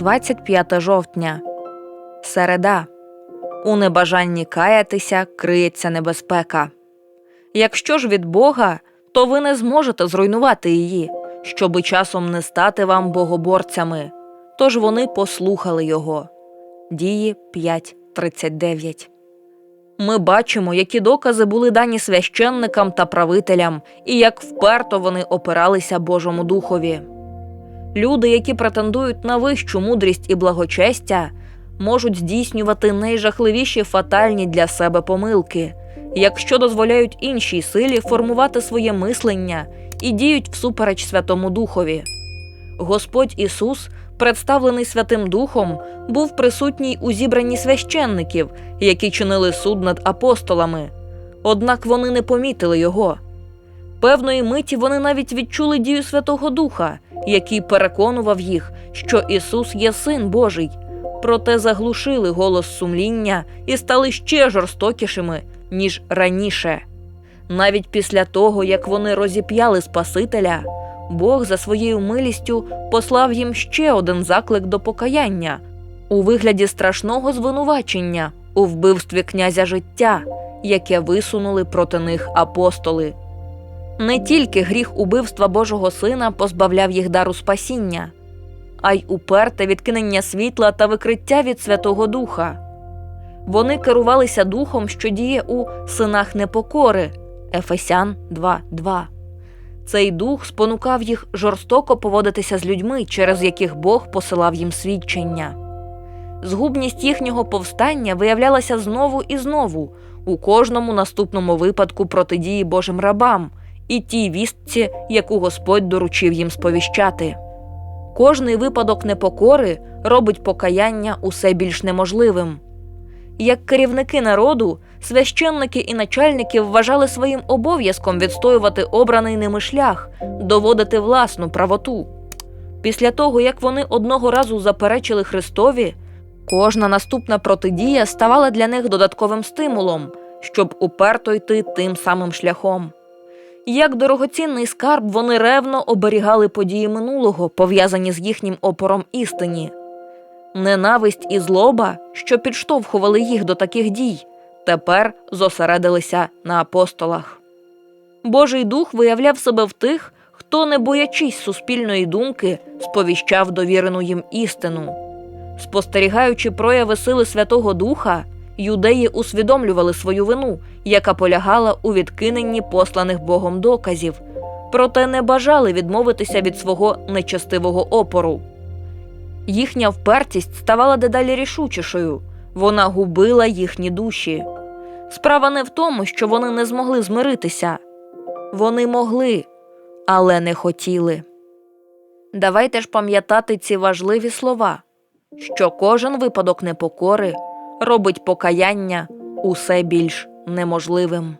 25 жовтня. Середа. У небажанні каятися криється небезпека. Якщо ж від Бога, то ви не зможете зруйнувати її, щоби часом не стати вам богоборцями. Тож вони послухали його. Дії 5.39 Ми бачимо, які докази були дані священникам та правителям, і як вперто вони опиралися Божому Духові. Люди, які претендують на вищу мудрість і благочестя, можуть здійснювати найжахливіші фатальні для себе помилки, якщо дозволяють іншій силі формувати своє мислення і діють всупереч Святому Духові. Господь Ісус, представлений Святим Духом, був присутній у зібранні священників, які чинили суд над апостолами. Однак вони не помітили його. Певної миті вони навіть відчули дію Святого Духа, який переконував їх, що Ісус є Син Божий, проте заглушили голос сумління і стали ще жорстокішими, ніж раніше. Навіть після того, як вони розіп'яли Спасителя, Бог за своєю милістю послав їм ще один заклик до покаяння у вигляді страшного звинувачення у вбивстві князя життя, яке висунули проти них апостоли. Не тільки гріх убивства Божого Сина позбавляв їх дару спасіння, а й уперте відкинення світла та викриття від Святого Духа. Вони керувалися духом, що діє у синах непокори Ефесян 2.2. Цей дух спонукав їх жорстоко поводитися з людьми, через яких Бог посилав їм свідчення. Згубність їхнього повстання виявлялася знову і знову у кожному наступному випадку протидії Божим рабам і тій вістці, яку Господь доручив їм сповіщати. Кожний випадок непокори робить покаяння усе більш неможливим. Як керівники народу, священники і начальники вважали своїм обов'язком відстоювати обраний ними шлях, доводити власну правоту. Після того, як вони одного разу заперечили Христові, кожна наступна протидія ставала для них додатковим стимулом, щоб уперто йти тим самим шляхом. Як дорогоцінний скарб вони ревно оберігали події минулого, пов'язані з їхнім опором істині. Ненависть і злоба, що підштовхували їх до таких дій, тепер зосередилися на апостолах. Божий дух виявляв себе в тих, хто, не боячись суспільної думки, сповіщав довірену їм істину. Спостерігаючи прояви сили Святого Духа, юдеї усвідомлювали свою вину, яка полягала у відкиненні посланих Богом доказів, проте не бажали відмовитися від свого нечестивого опору. Їхня впертість ставала дедалі рішучішою, вона губила їхні душі. Справа не в тому, що вони не змогли змиритися. Вони могли, але не хотіли. Давайте ж пам'ятати ці важливі слова, що кожен випадок непокори робить покаяння усе більш неможливим.